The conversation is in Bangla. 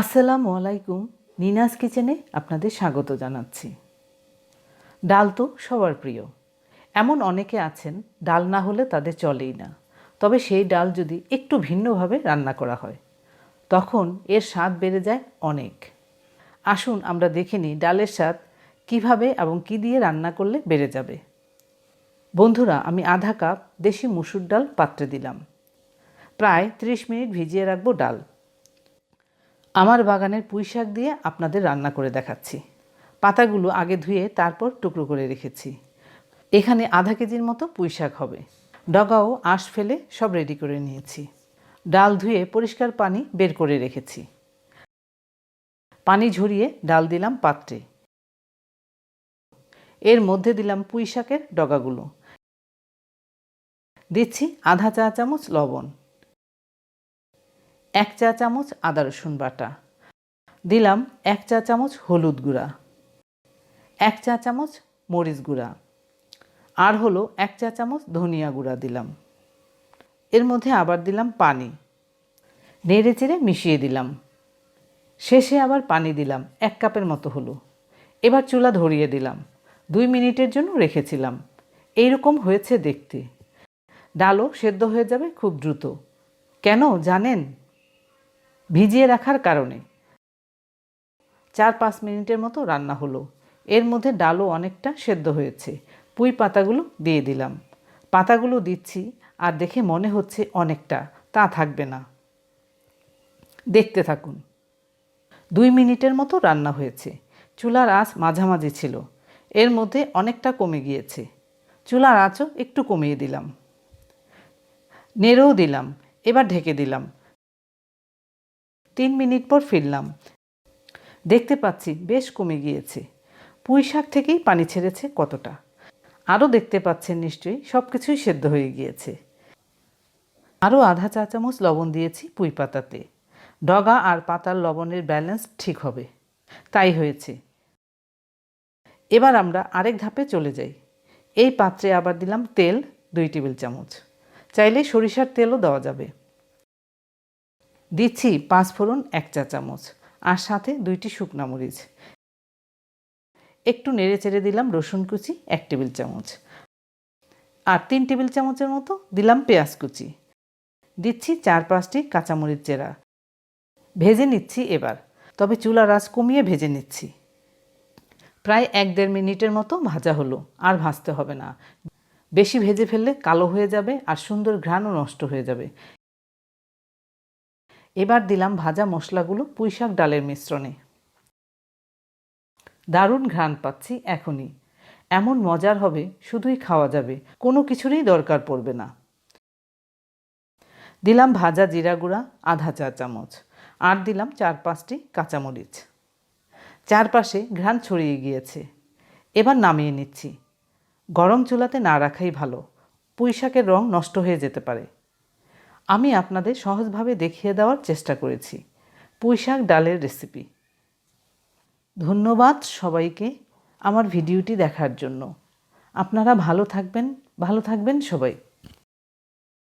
আসসালামু আলাইকুম, নিনাস কিচেনে আপনাদের স্বাগত জানাচ্ছি। ডাল তো সবার প্রিয়। এমন অনেকে আছেন, ডাল না হলে তাদের চলেই না। তবে সেই ডাল যদি একটু ভিন্নভাবে রান্না করা হয়, তখন এর স্বাদ বেড়ে যায় অনেক। আসুন আমরা দেখে নিই ডালের স্বাদ কীভাবে এবং কি দিয়ে রান্না করলে বেড়ে যাবে। বন্ধুরা, আমি আধা কাপ দেশি মুসুর ডাল পাত্রে দিলাম। প্রায় 30 মিনিট ভিজিয়ে রাখব ডাল। আমার বাগানের পুঁই শাক দিয়ে আপনাদের রান্না করে দেখাচ্ছি। পাতাগুলো আগে ধুয়ে তারপর টুকরো করে রেখেছি। এখানে আধা কেজির মতো পুঁই শাক হবে। ডগাও, আঁশ ফেলে সব রেডি করে নিয়েছি। ডাল ধুয়ে পরিষ্কার পানি বের করে রেখেছি। পানি ঝরিয়ে ডাল দিলাম পাত্রে। এর মধ্যে দিলাম পুঁই শাকের ডগাগুলো। দিচ্ছি আধা চা চামচ লবণ। এক চা চামচ আদা রসুন বাটা। দিলাম এক চা চামচ হলুদ গুঁড়া। এক চা চামচ মরিচ গুঁড়া। আর হলো এক চা চামচ ধনিয়া গুঁড়া দিলাম। এর মধ্যে আবার দিলাম পানি। নেড়ে চেড়ে মিশিয়ে দিলাম। শেষে আবার পানি দিলাম এক কাপের মতো হলো। এবার চুলা ধরিয়ে দিলাম। দুই মিনিটের জন্য রেখেছিলাম। এইরকম হয়েছে দেখতে। ডালও সেদ্ধ হয়ে যাবে খুব দ্রুত। কেন জানেন? ভিজিয়ে রাখার কারণে। চার পাঁচ মিনিটের মতো রান্না হলো। এর মধ্যে ডালও অনেকটা সেদ্ধ হয়েছে। পুঁই পাতাগুলো দিয়ে দিলাম। পাতাগুলো দিচ্ছি আর দেখে মনে হচ্ছে অনেকটা, তা থাকবে না। দেখতে থাকুন। দুই মিনিটের মতো রান্না হয়েছে। চুলার আঁচ মাঝামাঝি ছিল। এর মধ্যে অনেকটা কমে গিয়েছে। চুলার আঁচও একটু কমিয়ে দিলাম। নেড়েও দিলাম। এবার ঢেকে দিলাম। তিন মিনিট পর ফিরলাম। দেখতে পাচ্ছি বেশ কমে গিয়েছে। পুঁই শাক থেকেই পানি ছেড়েছে কতটা। আরও দেখতে পাচ্ছেন নিশ্চয়ই সব কিছুই সেদ্ধ হয়ে গিয়েছে। আরও আধা চা চামচ লবণ দিয়েছি পুঁই পাতাতে। ডগা আর পাতার লবণের ব্যালেন্স ঠিক হবে। তাই হয়েছে। এবার আমরা আরেক ধাপে চলে যাই। এই পাত্রে আবার দিলাম তেল, দুই টেবিল চামচ। চাইলে সরিষার তেলও দেওয়া যাবে। দিচ্ছি পাঁচ ফোড়ন, এক চা চামচ আর সাথে দুইটি শুকনা মরিচ। একটু নেড়ে চেড়ে দিলাম রসুন কুচি, এক টেবিল চামচ। আর তিন টেবিল চামচের মতো দিলাম পেঁয়াজ কুচি। দিচ্ছি চার পাঁচটি কাঁচামরিচ চেরা। ভেজে নিচ্ছি এবার, তবে চুলা আঁচ কমিয়ে ভেজে নিচ্ছি। প্রায় এক দেড় মিনিটের মতো ভাজা হলো, আর ভাজতে হবে না। বেশি ভেজে ফেললে কালো হয়ে যাবে আর সুন্দর ঘ্রাণও নষ্ট হয়ে যাবে। এবার দিলাম ভাজা মশলাগুলো পুঁইশাক ডালের মিশ্রণে। দারুণ ঘ্রাণ পাচ্ছি এখনই। এমন মজার হবে, শুধুই খাওয়া যাবে, কোনো কিছুরই দরকার পড়বে না। দিলাম ভাজা জিরা গুঁড়া, আধা চা চামচ, আর দিলাম চার পাঁচটি কাঁচামরিচ। চারপাশে ঘ্রাণ ছড়িয়ে গিয়েছে। এবার নামিয়ে নিচ্ছি। গরম চুলাতে না রাখাই ভালো। পুঁইশাকের রং নষ্ট হয়ে যেতে পারে। আমি আপনাদের সহজভাবে দেখিয়ে দেওয়ার চেষ্টা করেছি। পুঁইশাক ডালের রেসিপি ধন্যবাদ সবাইকে আমার ভিডিওটি দেখার জন্য। আপনারা ভালো থাকবেন ভালো থাকবেন সবাই।